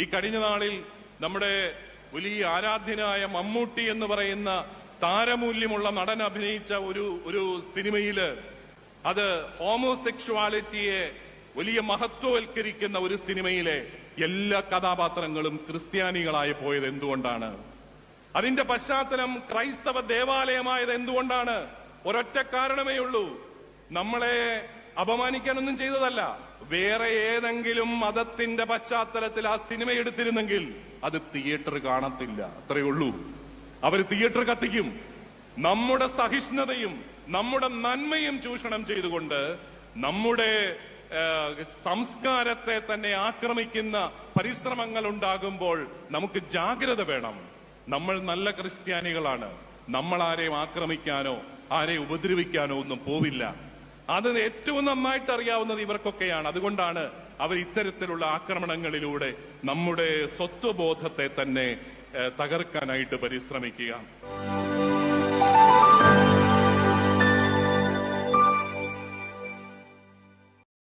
ഈ കഴിഞ്ഞ നാളിൽ നമ്മുടെ വലിയ ആരാധ്യനായ മമ്മൂട്ടി എന്ന് പറയുന്ന താരമൂല്യമുള്ള നടൻ അഭിനയിച്ച ഒരു ഒരു സിനിമയിൽ അത് ഹോമോസെക്ഷുവാലിറ്റിയെ വലിയ മഹത്വവൽക്കരിക്കുന്ന ഒരു സിനിമയിലെ എല്ലാ കഥാപാത്രങ്ങളും ക്രിസ്ത്യാനികളായി പോയത് എന്തുകൊണ്ടാണ്? അതിന്റെ പശ്ചാത്തലം ക്രൈസ്തവ ദേവാലയമായത് എന്തുകൊണ്ടാണ്? ഒരൊറ്റ കാരണമേ ഉള്ളൂ. നമ്മളെ അപമാനിക്കാനൊന്നും ചെയ്തതല്ല. വേറെ ഏതെങ്കിലും മതത്തിന്റെ പശ്ചാത്തലത്തിൽ ആ സിനിമ എടുത്തിരുന്നെങ്കിൽ അത് തിയേറ്റർ കാണത്തില്ല. അത്രയേ ഉള്ളൂ. അവർ തിയേറ്റർ കത്തിക്കും. നമ്മുടെ സഹിഷ്ണുതയും നമ്മുടെ നന്മയും ചൂഷണം ചെയ്തുകൊണ്ട് നമ്മുടെ സംസ്കാരത്തെ തന്നെ ആക്രമിക്കുന്ന പരിശ്രമങ്ങൾ ഉണ്ടാകുമ്പോൾ നമുക്ക് ജാഗ്രത വേണം. നമ്മൾ നല്ല ക്രിസ്ത്യാനികളാണ്. നമ്മൾ ആരെയും ആക്രമിക്കാനോ ആരെയും ഉപദ്രവിക്കാനോ ഒന്നും പോവില്ല. അത് ഏറ്റവും നന്നായിട്ട് അറിയാവുന്നത് ഇവർക്കൊക്കെയാണ്. അതുകൊണ്ടാണ് അവർ ഇത്തരത്തിലുള്ള ആക്രമണങ്ങളിലൂടെ നമ്മുടെ സ്വത്വബോധത്തെ തന്നെ തകർക്കാനായിട്ട് പരിശ്രമിക്കുക.